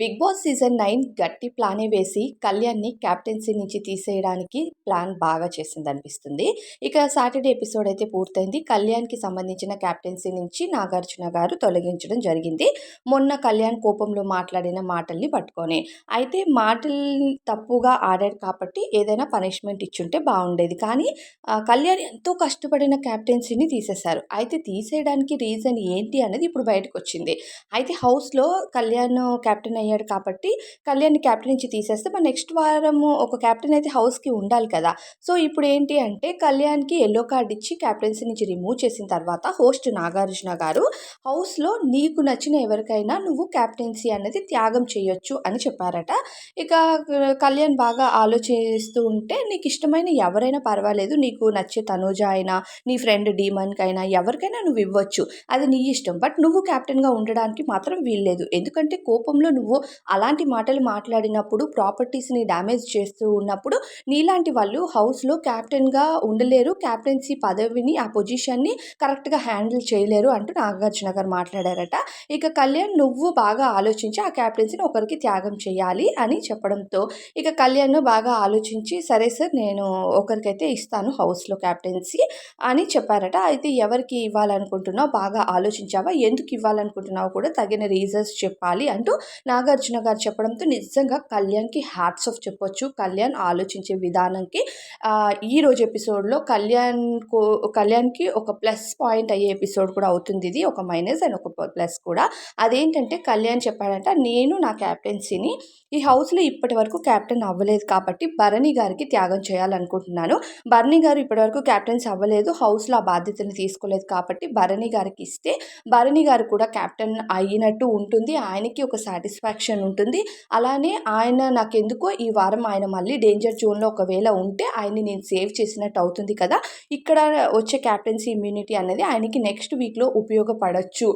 Big boss season nine గట్టి ప్లానే వేసి కళ్యాణ్ని క్యాప్టెన్సీ నుంచి తీసేయడానికి ప్లాన్ బాగా చేసింది అనిపిస్తుంది ఇక సాటర్డే ఎపిసోడ్ అయితే పూర్తయింది. కళ్యాణ్కి సంబంధించిన క్యాప్టెన్సీ నుంచి నాగార్జున గారు తొలగించడం జరిగింది. మొన్న కళ్యాణ్ కోపంలో మాట్లాడిన మాటల్ని పట్టుకొని. అయితే మాటలు తప్పుగా ఆడాడు కాబట్టి ఏదైనా పనిష్మెంట్ ఇచ్చుంటే బాగుండేది. కానీ కళ్యాణ్ ఎంతో కష్టపడిన క్యాప్టెన్సీని తీసేశారు. అయితే తీసేయడానికి రీజన్ ఏంటి అనేది ఇప్పుడు బయటకు వచ్చింది అయితే హౌస్లో కళ్యాణ్ క్యాప్టెన్ అయ్యాడు కాబట్టి కళ్యాణ్ని క్యాప్టెన్ నుంచి తీసేస్తే మరి నెక్స్ట్ వారము ఒక క్యాప్టెన్ అయితే హౌస్కి ఉండాలి కదా. సో ఇప్పుడు ఏంటి అంటే కళ్యాణ్కి ఎల్లో కార్డ్ ఇచ్చి క్యాప్టెన్సీ నుంచి రిమూవ్ చేసిన తర్వాత హోస్ట్ నాగార్జున గారు హౌస్లో నీకు నచ్చిన ఎవరికైనా నువ్వు క్యాప్టెన్సీ అనేది త్యాగం చేయొచ్చు అని చెప్పారట. ఇక కళ్యాణ్ బాగా ఆలోచిస్తూ ఉంటే నీకు ఇష్టమైన ఎవరైనా పర్వాలేదు నీకు నచ్చే తనూజ అయినా నీ ఫ్రెండ్ డీమన్కి అయినా ఎవరికైనా నువ్వు ఇవ్వచ్చు. అది నీ ఇష్టం. బట్ నువ్వు క్యాప్టెన్గా ఉండడానికి మాత్రం వీల్లేదు. ఎందుకంటే కోపంలో నువ్వు అలాంటి మాటలు మాట్లాడినప్పుడు ప్రాపర్టీస్ని డ్యామేజ్ చేస్తూ ఉన్నప్పుడు నీలాంటి వాళ్ళు హౌస్లో క్యాప్టెన్గా ఉండలేరు క్యాప్టెన్సీ పదవిని ఆ పొజిషన్ని కరెక్ట్గా హ్యాండిల్ చేయలేరు అంటూ నాగార్జున గారు మాట్లాడారట. ఇక కళ్యాణ్ నువ్వు బాగా ఆలోచించి ఆ క్యాప్టెన్సీని ఒకరికి త్యాగం చేయాలి అని చెప్పడంతో ఇక కళ్యాణ్ బాగా ఆలోచించి సరే సార్ నేను ఒకరికైతే ఇస్తాను హౌస్లో క్యాప్టెన్సీ అని చెప్పారట. అయితే ఎవరికి ఇవ్వాలనుకుంటున్నావు? బాగా ఆలోచించావా? ఎందుకు ఇవ్వాలనుకుంటున్నావు? కూడా తగిన రీజన్స్ చెప్పాలి అంటూ నాగ నాగార్జున గారు చెప్పడంతో నిజంగా కళ్యాణ్కి హ్యాట్స్ ఆఫ్ చెప్పొచ్చు. కళ్యాణ్ ఆలోచించే విధానంకి ఈ రోజు ఎపిసోడ్లో కళ్యాణ్ కళ్యాణ్కి ఒక ప్లస్ పాయింట్ అయ్యే ఎపిసోడ్ కూడా అవుతుంది. ఇది ఒక మైనస్ అండ్ ఒక ప్లస్ కూడా. అదేంటంటే కళ్యాణ్ చెప్పాడంట నేను నా క్యాప్టెన్సీని ఈ హౌస్లో ఇప్పటి వరకు క్యాప్టెన్ అవ్వలేదు కాబట్టి భరణి గారికి త్యాగం చేయాలనుకుంటున్నాను. భరణి గారు ఇప్పటివరకు క్యాప్టెన్స్ అవ్వలేదు హౌస్లో ఆ బాధ్యతను తీసుకోలేదు కాబట్టి భరణి గారికి ఇస్తే భరణి గారు కూడా క్యాప్టెన్ అయినట్టు ఉంటుంది. ఆయనకి ఒక సాటిస్ఫాక్షన్ సాటిస్ఫాక్షన్ ఉంటుంది. అలానే ఆయన నాకెందుకో ఈ వారం ఆయన మళ్ళీ డేంజర్ జోన్లో ఒకవేళ ఉంటే ఆయన్ని నేను సేవ్ చేసినట్టు అవుతుంది కదా. ఇక్కడ వచ్చే క్యాప్టెన్సీ ఇమ్యూనిటీ అనేది ఆయనకి నెక్స్ట్ వీక్లో ఉపయోగపడచ్చు.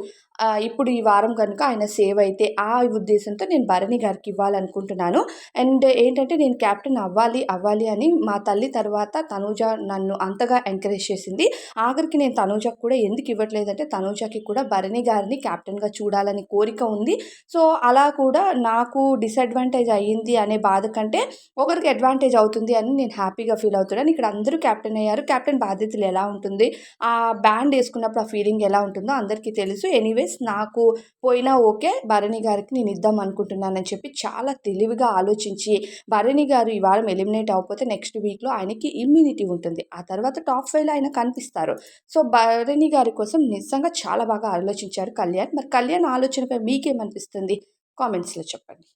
ఇప్పుడు ఈ వారం కనుక ఆయన సేవ్ అయితే ఆ ఉద్దేశంతో నేను భరణి గారికి ఇవ్వాలనుకుంటున్నాను. అండ్ ఏంటంటే నేను క్యాప్టెన్ అవ్వాలి అవ్వాలి అని మా తల్లి తర్వాత తనూజ నన్ను అంతగా ఎంకరేజ్ చేసింది. ఆఖరికి నేను తనూజకు కూడా ఎందుకు ఇవ్వట్లేదంటే తనూజకి కూడా భరణి గారిని క్యాప్టెన్గా చూడాలని కోరిక ఉంది. సో అలా కూడా నాకు డిసడ్వాంటేజ్ అయ్యింది అనే బాధ కంటే ఒకరికి అడ్వాంటేజ్ అవుతుంది అని నేను హ్యాపీగా ఫీల్ అవుతున్నాను. ఇక్కడ అందరూ క్యాప్టెన్ అయ్యారు. క్యాప్టెన్ బాధ్యతలు ఎలా ఉంటుంది? ఆ బ్యాండ్ వేసుకున్నప్పుడు ఆ ఫీలింగ్ ఎలా ఉంటుందో అందరికీ తెలుసు. ఎనీవేస్ ఎస్ నాకు పోయినా ఓకే భరణి గారికి నేను ఇద్దాం అనుకుంటున్నానని చెప్పి చాలా తెలివిగా ఆలోచించి భరణి గారు ఈ వారం ఎలిమినేట్ అవ్వకపోతే నెక్స్ట్ వీక్లో ఆయనకి ఇమ్యూనిటీ ఉంటుంది. ఆ తర్వాత టాప్ ఫైవ్లో ఆయన కనిపిస్తారు. సో భరణి గారి కోసం నిజంగా చాలా బాగా ఆలోచించారు కళ్యాణ్. మరి కళ్యాణ్ ఆలోచనపై మీకేమనిపిస్తుంది? కామెంట్స్లో చెప్పండి.